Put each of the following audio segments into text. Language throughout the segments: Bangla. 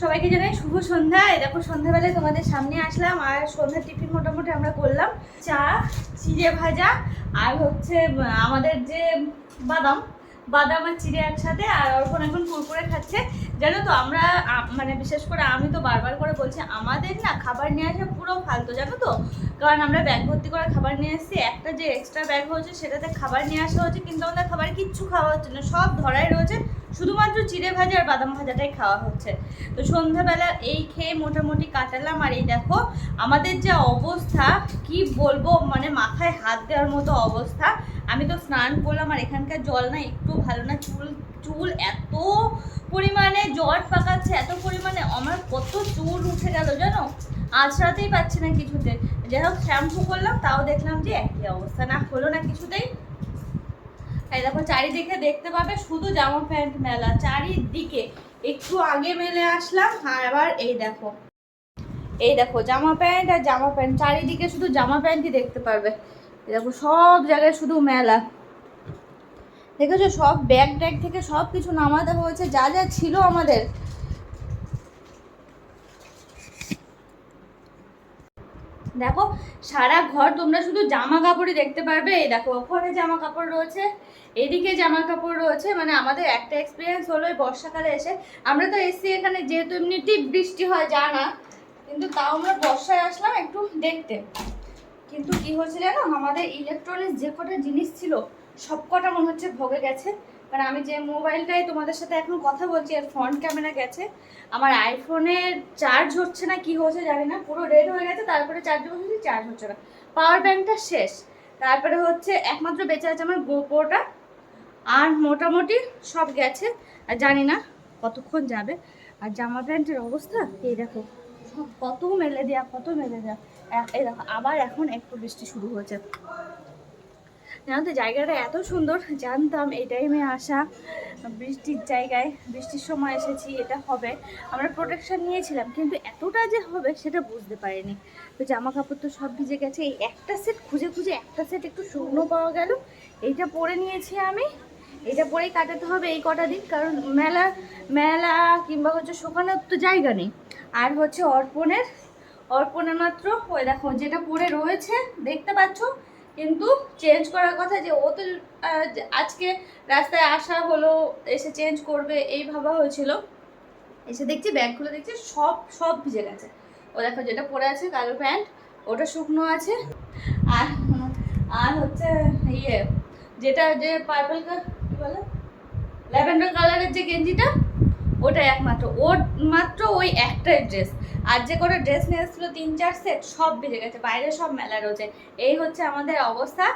সবাইকে জানাই শুভ সন্ধ্যা। দেখো, সন্ধ্যাবেলায় তোমাদের সামনে আসলাম আর সন্ধ্যার টিফিন মোটামুটি আমরা করলাম। চা, চিড়ে ভাজা আর হচ্ছে আমাদের যে বাদাম বাদাম আর চিড়ে একসাথে, আর অর্পণ এখন কুরকুরে খাচ্ছে। জানো তো, আমরা মানে বিশেষ করে আমি তো বারবার করে বলছি, আমাদের না খাবার নিয়ে আসা পুরো ফালতু, জানো তো? কারণ আমরা ব্যাগ ভর্তি করে খাবার নিয়ে এসেছি, একটা যে এক্সট্রা ব্যাগ হচ্ছে সেটাতে খাবার নিয়ে আসা হচ্ছে কিন্তু আমাদের খাবার কিচ্ছু খাওয়া হচ্ছে না, সব ধরাই রয়েছে, শুধুমাত্র চিড়ে ভাজা আর বাদাম ভাজাটাই খাওয়া হচ্ছে। তো সন্ধ্যাবেলা এই খেয়ে মোটামুটি কাটালাম, আর এই দেখো, আমাদের যে অবস্থা, কি বলব মানে মাথায় হাত দেওয়ার মতো অবস্থা আমি তো স্নান করলাম আর এখানকার জল না একটু ভালো না। চুল চুল এত পরিমাণে জট পাকাচ্ছে, এত পরিমাণে আমার কত চুল উঠে গেল জানো? আঁচড়াতেই পাচ্ছি না কিছুতে। যাই হোক শ্যাম্পু করলাম, তাও দেখলাম যে একই অবস্থা। না হলো না কিছুতেই। এই দেখো, চারিদিকে দেখতে পাবে শুধু জামা প্যান্ট মেলা, চারিদিকে। একটু আগে মেলে আসলাম, আর আবার এই দেখো। এই দেখো, জামা প্যান্ট আর জামা প্যান্ট, চারিদিকে শুধু জামা প্যান্টই দেখতে পারবে। দেখো সব জায়গায় শুধু মেলা। দেখেছ? সব ব্যাগ ট্যাগ থেকে সব কিছু নামা দেওয়া হয়েছে, যা যা ছিল আমাদের। দেখো, সারা ঘর তোমরা শুধু জামা কাপড়ই দেখতে পারবে। এই দেখো, ওখানে জামা কাপড় রয়েছে, এদিকে জামা কাপড় রয়েছে। মানে আমাদের একটা এক্সপিরিয়েন্স হলো এই বর্ষাকালে এসে। আমরা তো এসছি এখানে, যেহেতু এমনিতেই বৃষ্টি হয়, জানা। কিন্তু তাও আমরা বর্ষায় আসলাম একটু দেখতে। কিন্তু কি হয়েছে জানো? আমাদের ইলেকট্রনিক্স যে কটা জিনিস ছিল, সব কটা মনে হচ্ছে ভোগে গেছে। কারণ আমি যে মোবাইলটাই তোমাদের সাথে এখন কথা বলছি আর ফ্রন্ট ক্যামেরা গেছে। আমার আইফোনের চার্জ হচ্ছে না, কি হচ্ছে জানি না। পুরো রেড হয়ে গেছে, তারপরে চার্জ বসেছি চার্জ হচ্ছে না। পাওয়ার ব্যাংকটা শেষ। তারপরে হচ্ছে একমাত্র বেঁচে আছে আমার গোপোটা। আর মোটামুটি সব গেছে। আর জানি না কতক্ষণ যাবে। আর জামা প্যান্টের অবস্থা, এই দেখো। কত মেলে দেয়া, কত মেলে দেয়া। এই দেখো, আবার এখন একটু বৃষ্টি শুরু হয়েছে। জানো তো জায়গাটা এত সুন্দর, জানতাম এই টাইমে আসা বৃষ্টির জায়গায়, বৃষ্টির সময় এসেছি, এটা হবে। আমরা প্রোটেকশন নিয়েছিলাম, কিন্তু এতটা যে হবে সেটা বুঝতে পারিনি। তো জামা কাপড় তো সব ভিজে গেছে, এই একটা সেট খুঁজে খুঁজে একটা সেট একটু শুকনো পাওয়া গেল, এইটা পরে নিয়েছি আমি। এটা পরেই কাটাতে হবে এই কটা দিন, কারণ মেলা মেলা কিংবা হচ্ছে শুকানোর তো জায়গা নেই। আর হচ্ছে অর্পণের অর্পণের মাত্র, ওই দেখো যেটা পরে রয়েছে, দেখতে পাচ্ছ, কিন্তু চেঞ্জ করার কথা যে ও তো আজকে রাস্তায় আসা হলো, এসে চেঞ্জ করবে, এই ভাবা হয়েছিল। এসে দেখছি ব্যাগ খুলে দেখছি সব সব ভিজে গেছে। ও দেখো যেটা পরে আছে, কালো প্যান্ট, ওটা শুকনো আছে। আর আর হচ্ছে ইয়ে যেটা যে পার্পল কি বলে ল্যাভেন্ডার কালারের যে গেঞ্জিটা ওটা একমাত্র। ওর মাত্র ওই একটাই ড্রেস আর যে করে ড্রেস নিয়ে এসেছিল তিন চার সেট সব ভিজে গেছে। বাইরে সব মেলা রয়েছে। এই হচ্ছে আমাদের অবস্থা।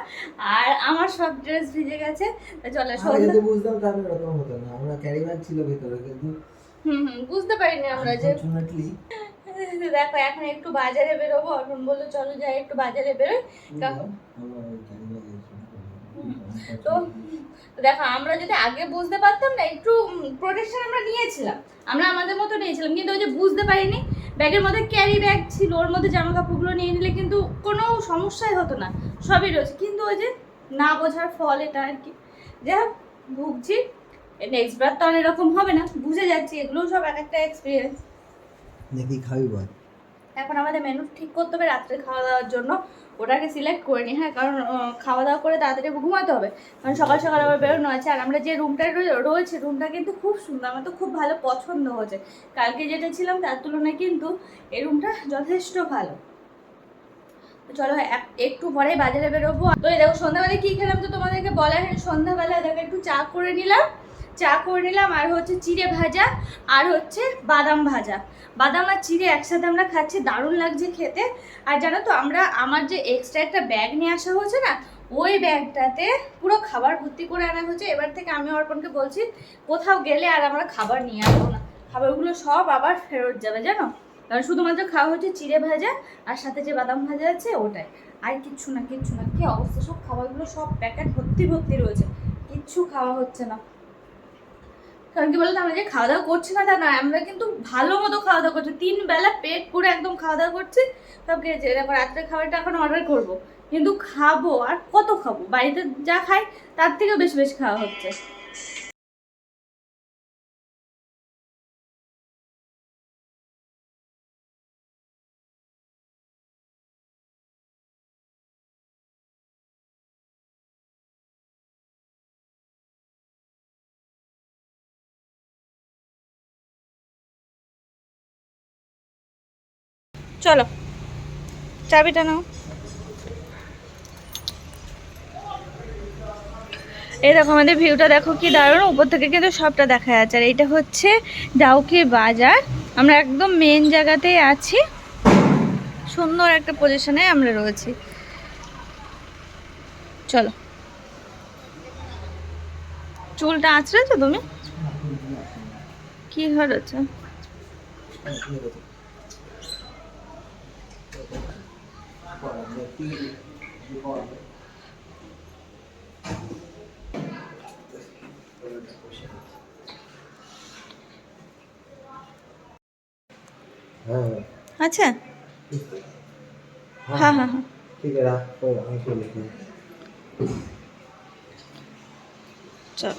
আর আমার সব ড্রেস ভিজে গেছে। চলে সন্ধ্যা বুঝতাম তাহলে এরকম হতো না। আমরা ক্যারি ব্যাগ ছিল ভেতরে কিন্তু হুম হুম বুঝতে পারিনি আমরা যে দেখো এখন একটু বাজারে বেরোবো। অর্পণ বলল চলো যাই একটু বাজারে বেরোই। তো দেখো আমরা যদি আগে বুঝতে পারতাম না একটু প্রোটেকশন আমরা নিয়েছিলাম। আমরা আমাদের মতো নিয়েছিলাম কিন্তু ওই যে বুঝতে পারিনি ব্যাগের মধ্যে ক্যারি ব্যাগ ছিল ওর মধ্যে জামা কাপড়গুলো নিয়ে নিলে কিন্তু কোনো সমস্যাই হতো না সবই রয়েছে। কিন্তু ওই যে না বোঝার ফল এটা আর কি। যাই হোক ভুগছি নেক্সট বার তো আর এরকম হবে না বুঝে যাচ্ছি এগুলো সব এক একটা এক্সপিরিয়েন্স দেখি খাবি বল? এখন আমাদের মেনু ঠিক করতে হবে রাত্রে খাওয়া দাওয়ার জন্য। ওটাকে সিলেক্ট করে নিই হ্যাঁ কারণ খাওয়া দাওয়া করে তাড়াতাড়ি ঘুমাতে হবে। কারণ সকাল সকাল আবার বেরোনো আছে। আর আমরা যে রুমটায় রয়েছে রুমটা কিন্তু খুব সুন্দর, আমার তো খুব ভালো পছন্দ হয়েছে। কালকে যেটা ছিলাম, তার তুলনায় কিন্তু এই রুমটা যথেষ্ট ভালো। চলো, এক- একটু পরে বাজারে বেরোবো। তো দেখো, সন্ধ্যাবেলায় কি খেলাম তো তোমাদেরকে বলা হয় সন্ধ্যাবেলা দেখো, একটু চা করে নিলাম। চা করে নিলাম, আর হচ্ছে চিড়ে ভাজা, আর হচ্ছে বাদাম ভাজা। বাদাম আর চিড়ে একসাথে আমরা খাচ্ছি, দারুণ লাগছে খেতে। আর জানো তো, আমরা, আমার যে এক্সট্রা একটা ব্যাগ নিয়ে আসা হয়েছে না, ওই ব্যাগটাতে পুরো খাবার ভর্তি করে আনা হয়েছে। এবার থেকে আমি অর্পণকে বলছি, কোথাও গেলে আর আমরা খাবার নিয়ে আসব না। খাবারগুলো সব আবার ফেরত যাবে, জানো? কারণ শুধুমাত্র খাওয়া হচ্ছে চিড়ে ভাজা, আর সাথে যে বাদাম ভাজা আছে, ওটাই। আর কিচ্ছু না কিচ্ছু না, কি অবস্থা? সব খাবারগুলো সব প্যাকেট ভর্তি ভর্তি রয়েছে। কিচ্ছু খাওয়া হচ্ছে না। কারণ কি বলতো, আমরা যে খাওয়া দাওয়া করছি না তা না আমরা কিন্তু ভালো মতো খাওয়া দাওয়া করছি। তিন বেলা পেট পুরো একদম খাওয়া দাওয়া করছি। সব খেয়েছি এরপর রাত্রে খাবারটা এখন অর্ডার করব। কিন্তু খাব, আর কত খাব? বাড়িতে যা খাই, তার থেকেও বেশি বেশি খাওয়া হচ্ছে। চলো। চাবিটা নাও। এই দেখো, আমাদের ভিউটা দেখো কি দারুণ। উপর থেকে কিন্তু সবটা দেখা যাচ্ছে। আর এটা হচ্ছে ডাউকি বাজার। আমরা একদম মেন জায়গাতেই আছি। সুন্দর একটা পজিশনে আমরা রয়েছি। চলো। চুলটা আঁচড়েছো তুমি? কি হচ্ছে আচ্ছা হ্যাঁ হ্যাঁ হ্যাঁ ঠিক আছে রাখ তো আমি চলে যাই। চল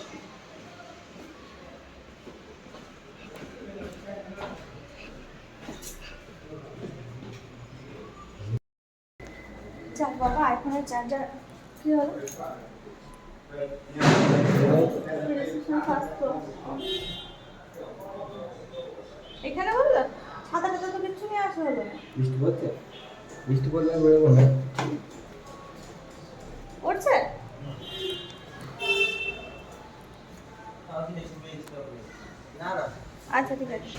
যাক বাবা আইফোনের চার্জার কি হলো এখানে বলল ছাতা টাতা তো কিচ্ছু নিয়ে আসা হলো বৃষ্টি পড়ছে বৃষ্টি পড়লে বেরোবো না। পড়ছে আচ্ছা ঠিক আছে।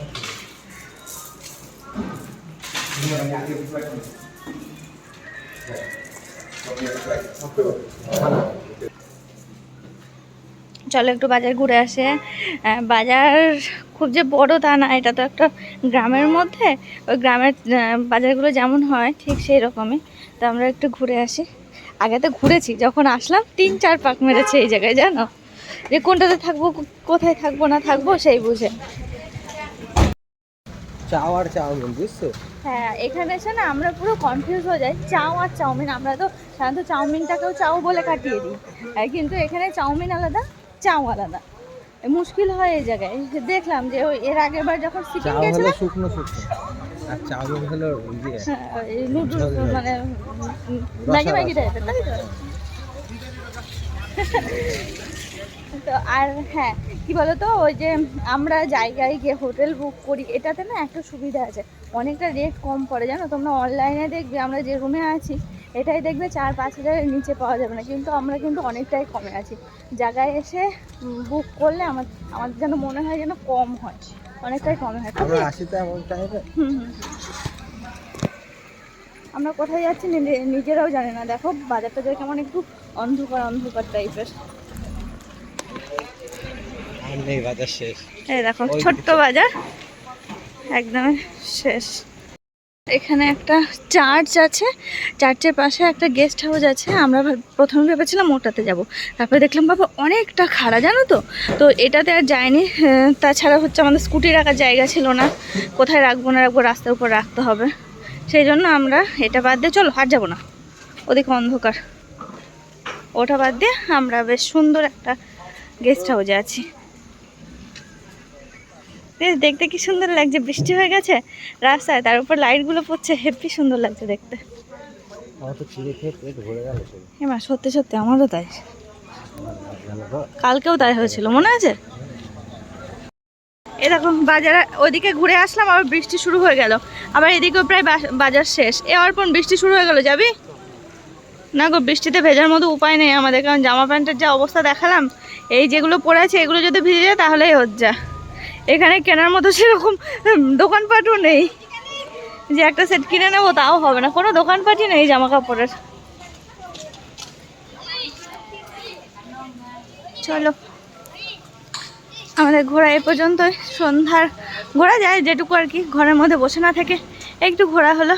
চলো একটু বাজার ঘুরে আসে। বাজার খুব যে বড় তা না, এটা তো একটা গ্রামের মধ্যে। ওই গ্রামের বাজারগুলো যেমন হয়, ঠিক সেই রকমই তো আমরা একটু ঘুরে আসি। আগে তো ঘুরেছি, যখন আসলাম তিন চার পাক মেরেছে এই জায়গায়, জানো? যে কোনটাতে থাকব কোথায় থাকব, না থাকব, সেই বুঝে। চাও আর চাউমিন বুঝছ? হ্যাঁ এখানে এসে না আমরা পুরো কনফিউজ হয়ে যাই। চাও আর চাউমিন আমরা তো সাধারণত চাউমিনটাকেও চাও বলে কাটিয়ে দিই। কিন্তু এখানে চাউমিন আলাদা চাও আলাদা। মুশকিল হয় এই জায়গায়। দেখলাম যে ওই এর আগের বার যখন সিকিম গেছিলাম শুকনো শুকনো। আর চাউমিন হলো ইয়ে নুডলস ঝোল ঝোল। মানে ম্যাগি ম্যাগি টাইপের তাই তো? তো আর হ্যাঁ কি বলতো ওই যে আমরা জায়গায় গিয়ে হোটেল বুক করি এটাতে না একটা সুবিধা আছে। অনেকটা রেট কম পড়ে জানো? তোমরা অনলাইনে দেখবে আমরা যে রুমে আছি এটাই দেখবে চার পাঁচ হাজারের নিচে পাওয়া যাবে না। কিন্তু আমরা কিন্তু অনেকটাই কমে আছি। জায়গায় এসে বুক করলে আমার আমাদের যেন মনে হয় যেন কম হয় অনেকটাই কমে হয়। আমরা হুম হুম। আমরা কোথায় যাচ্ছি নিজেরাও জানি না। দেখো বাজারটা কেমন একটু অন্ধকার অন্ধকার টাইপের আর বাজার শেষ। এই দেখো ছোট্ট বাজার। একদম শেষ। এখানে একটা চার্চ আছে। চার্চের পাশে একটা গেস্ট হাউস আছে। আমরা প্রথমে ভেবেছিলাম ওটাতে যাব। তারপরে দেখলাম বাবা অনেকটা খাড়া জানো তো? তো এটাতে আর যায়নি তাছাড়া হচ্ছে আমাদের স্কুটি রাখার জায়গা ছিল না। কোথায় রাখব না রাখব রাস্তার উপর রাখতে হবে। সেই জন্য আমরা এটা বাদ দিয়ে চলো আর যাব না। ওদিকে অন্ধকার। ওটা বাদ দিয়ে আমরা বেশ সুন্দর একটা গেস্ট হাউসে আছি। বেশ দেখতে কি সুন্দর লাগছে? বৃষ্টি হয়ে গেছে? রাস্তায় তার উপর লাইটগুলো পড়ছে। হেভি সুন্দর লাগছে দেখতে। এমা সত্যি সত্যি আমারও তাই। কালকেও তাই হয়েছিল মনে আছে? এ দেখো বাজারে ওদিকে ঘুরে আসলাম আবার বৃষ্টি শুরু হয়ে গেল। আবার এদিকেও প্রায় বাজার শেষ। এ অর্পণ বৃষ্টি শুরু হয়ে গেল যাবি? না গো বৃষ্টিতে ভেজার মতো উপায় নেই আমাদের কারণ জামা প্যান্টের যা অবস্থা দেখালাম এই যেগুলো পরে আছে এগুলো যদি ভিজে যায় তাহলেই হজ্জা এখানে কেনার মতো সেরকম দোকানপাটও নেই। যে একটা সেট কিনে নেব তাও হবে না। কোনো দোকানপাটই নেই জামা কাপড়ের চলো। আমাদের ঘোরা এ পর্যন্ত সন্ধ্যার ঘোরা যায় যেটুকু আর কি। ঘরের মধ্যে বসে না থেকে একটু ঘোরা হলো।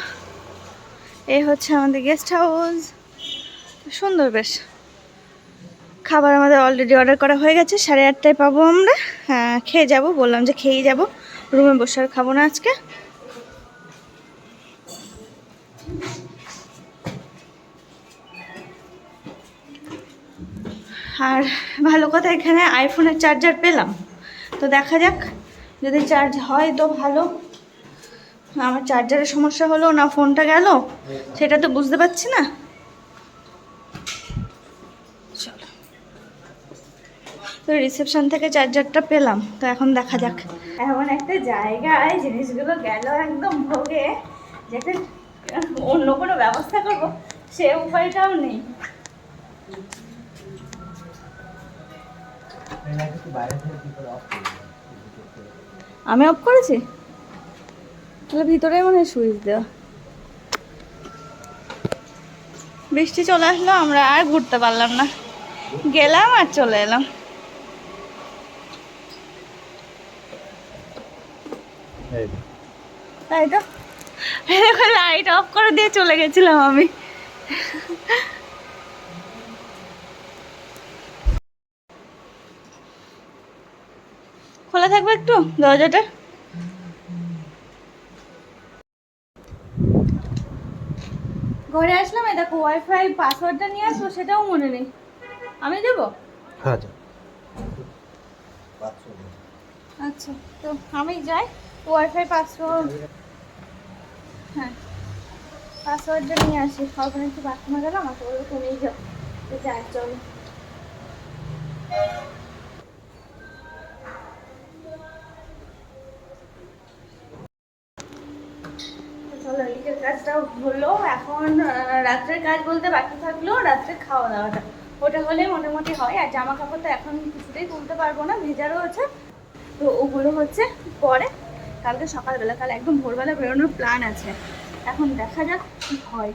এই হচ্ছে আমাদের গেস্ট হাউস সুন্দর বেশ। খাবার আমাদের অলরেডি অর্ডার করা হয়ে গেছে, সাড়ে আটটায় পাবো আমরা। হ্যাঁ খেয়ে যাব, বললাম যে খেয়েই যাব। রুমে বসে আর খাব না আজকে। আর ভালো কথা, এখানে আইফোনের চার্জার পেলাম। তো দেখা যাক, যদি চার্জ হয় তো ভালো। আমার চার্জারের সমস্যা হলো না ফোনটা গেল, সেটা তো বুঝতে পারছি না চলো তো রিসেপশন থেকে চার্জারটা পেলাম তো এখন দেখা যাক। এমন একটা জায়গায় জিনিসগুলো গেল একদম ভোগে যেটা অন্য কোনো ব্যবস্থা করব সে উপায়টাও নেই। আমি অফ করেছি? তাহলে ভিতরে মনে হয় সুইচ দেওয়া। বৃষ্টি চলে আসলো আমরা আর ঘুরতে পারলাম না। গেলাম আর চলে এলাম। তাই তো লাইট অফ করে দিয়ে চলে গেছিলাম আমি। খোলা থাকবে একটু দরজাটা? ঘরে আসলাম এই দেখো ওয়াইফাই পাসওয়ার্ডটা নিয়ে আসব সেটাও মনে নেই। আমি দেবো? হ্যাঁ আচ্ছা তো আমি যাই। ওয়াইফাই পাসওয়ার্ড হ্যাঁ। পাসওয়ার্ডটা নিয়ে আসি। ওখানে একটু বাথরুমে গেলাম আমাকে বলব তুমিই যাও। যাই কাজটাও হলো। এখন রাত্রের কাজ বলতে বাকি থাকল, রাত্রে খাওয়া দাওয়াটা। ওটা হলে মোটামুটি হয়। আর জামা কাপড় তো এখন কিছুতেই তুলতে পারব না, ভেজারও আছে। তো ওগুলো হচ্ছে পরে। কালকে সকালবেলা কাল একদম ভোরবেলা বেরোনোর প্ল্যান আছে। এখন দেখা যাক কি হয়।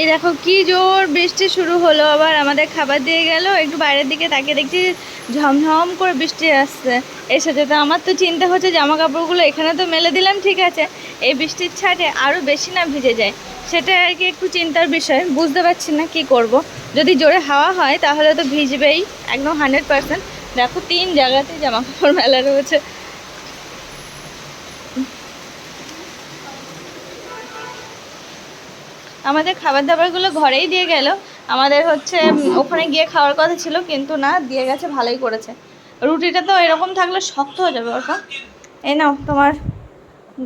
এই দেখো কি জোর বৃষ্টি শুরু হলো, আবার আমাদের খাবার দিয়ে গেল, একটু বাইরের দিকে তাকিয়ে দেখছি ঝমঝম করে বৃষ্টি আসছে। এসেছে তো আমার তো চিন্তা হচ্ছে জামা কাপড়গুলো এখানে তো মেলে দিলাম, ঠিক আছে। এই বৃষ্টির ছাটে আরও বেশি না ভিজে যায়। সেটা আর কি একটু চিন্তার বিষয়, বুঝতে পারছি না কি করব। যদি জোরে হাওয়া হয় তাহলে তো ভিজবেই, একদম হান্ড্রেড পার্সেন্ট। দেখো তিন জায়গাতেই জামা কাপড় মেলা রয়েছে। আমাদের খাবার দাবারগুলো ঘরেই দিয়ে গেল। আমাদের হচ্ছে ওখানে গিয়ে খাওয়ার কথা ছিল, কিন্তু না, দিয়ে গেছে, ভালোই করেছে। রুটিটা তো এরকম থাকলে শক্ত হয়ে যাবে ওরকম এই নাও, তোমার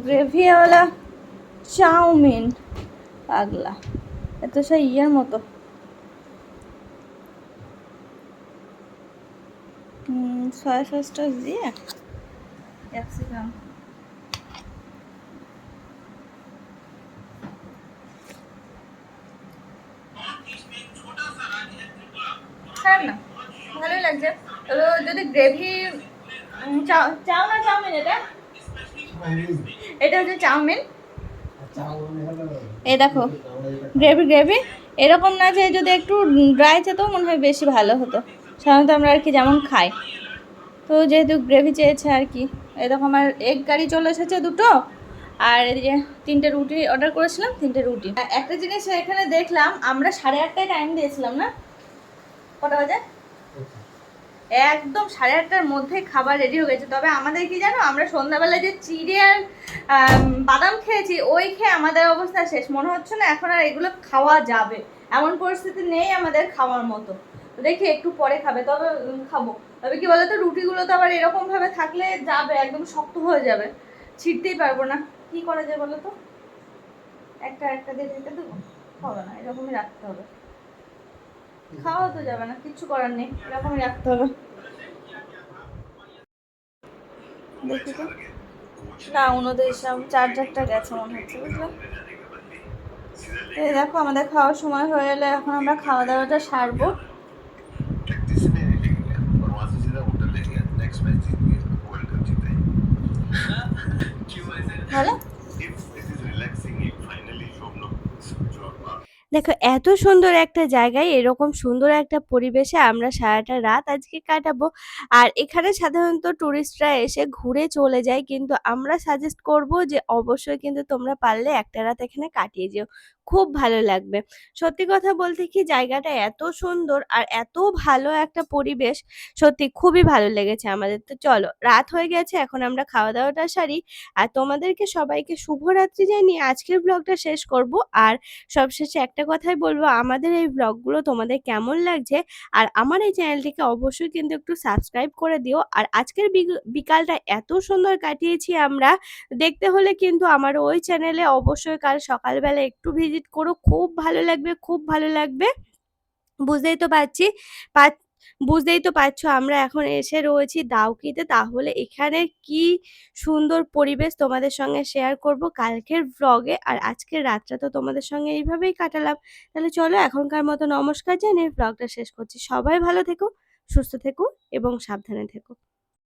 গ্রেভিওয়ালা চাউমিন। পাগলা। এত সেই ইয়ের মতো। সয়া সসটা দিয়ে ক্যাপসিকাম খারাপ না? ভালোই লাগছে। তবে যদি গ্রেভি চাও না চাউমিন এটা? এটা হচ্ছে চাউমিন। এ দেখো গ্রেভি গ্রেভি এরকম না যে যদি একটু ড্রাই চেতেও মনে হয় বেশি ভালো হতো। সাধারণত আমরা আর কি যেমন খাই। তো যেহেতু গ্রেভি চেয়েছে আর কি এরকম আমার এগ গাড়ি চলে এসেছে দুটো। আর এদিকে তিনটে রুটি অর্ডার করেছিলাম, তিনটে রুটি। একটা জিনিস এখানে দেখলাম, আমরা সাড়ে আটটায় টাইম দিয়েছিলাম না? কটা বাজে? একদম সাড়ে আটটার মধ্যে খাবার রেডি হয়ে গেছে। তবে আমাদের কি জানো, আমরা সন্ধ্যাবেলা যে চিড়ে আর বাদাম খেয়েছি, ওই খেয়ে আমাদের অবস্থা শেষ। মনে হচ্ছে না এখন আর এগুলো খাওয়া যাবে। এমন পরিস্থিতি নেই আমাদের খাওয়ার মতো। দেখি একটু পরে খাবে, তবে খাব। তবে কি বলতো, রুটিগুলো তো আবার এরকম ভাবে থাকলে যাবে, একদম শক্ত হয়ে যাবে। ছিটতেই পারব না। কি করা যায় বলো তো একটা একটা দিয়ে দিতে দেবো? হবে না, এরকমই রাখতে হবে। খাওয়া তো যাবে না কিচ্ছু করার নেই, এরকমই রাখতে হবে। দেখি তো। না ওনাদের সব চার্জারটা গেছে মনে হচ্ছে, বুঝলে? এই দেখো, আমাদের খাওয়ার সময় হয়ে এলে এখন আমরা খাওয়া দাওয়াটা সারবো। দেখো, এত সুন্দর একটা জায়গায় এরকম সুন্দর একটা পরিবেশে আমরা সারাটা রাত আজকে কাটাবো। আর এখানে সাধারণত টুরিস্টরা এসে ঘুরে চলে যায়, কিন্তু আমরা সাজেস্ট করব যে অবশ্যই কিন্তু তোমরা পারলে একটা রাত এখানে কাটিয়ে যেও। খুব ভালো লাগবে। সত্যি কথা বলতে কি, জায়গাটা এত সুন্দর আর এত ভালো একটা পরিবেশ, সত্যি খুবই ভালো লেগেছে আমাদের। তো চলো, রাত হয়ে গেছে, এখন আমরা খাওয়া দাওয়াটা সারি। আর তোমাদেরকে সবাইকে শুভরাত্রি জানিয়ে আজকের ব্লগটা শেষ করব। আর সবশেষে একটা একটা কথাই বলব, আমাদের এই ব্লগগুলো তোমাদের কেমন লাগছে? আর আমার এই চ্যানেলটিকে অবশ্যই কিন্তু একটু সাবস্ক্রাইব করে দিও। আর আজকের বিকালটা এত সুন্দর কাটিয়েছি আমরা, দেখতে হলে কিন্তু আমার ওই চ্যানেলে অবশ্যই কাল সকালবেলা একটু ভিজিট করো। খুব ভালো লাগবে, খুব ভালো লাগবে। বুঝতেই তো পারছি। পার- বুঝতেই তো পারছ, আমরা এখন এসে রয়েছি দাউকিতে। তাহলে এখানে কি সুন্দর পরিবেশ তোমাদের সঙ্গে শেয়ার করব কালকের ব্লগে আর আজকের রাতটা তো তোমাদের সঙ্গে এইভাবেই কাটালাম। তাহলে চলো এখনকার মতো নমস্কার জানিয়ে ব্লগটা শেষ করছি। সবাই ভালো থেকো, সুস্থ থেকো এবং সাবধানে থেকো।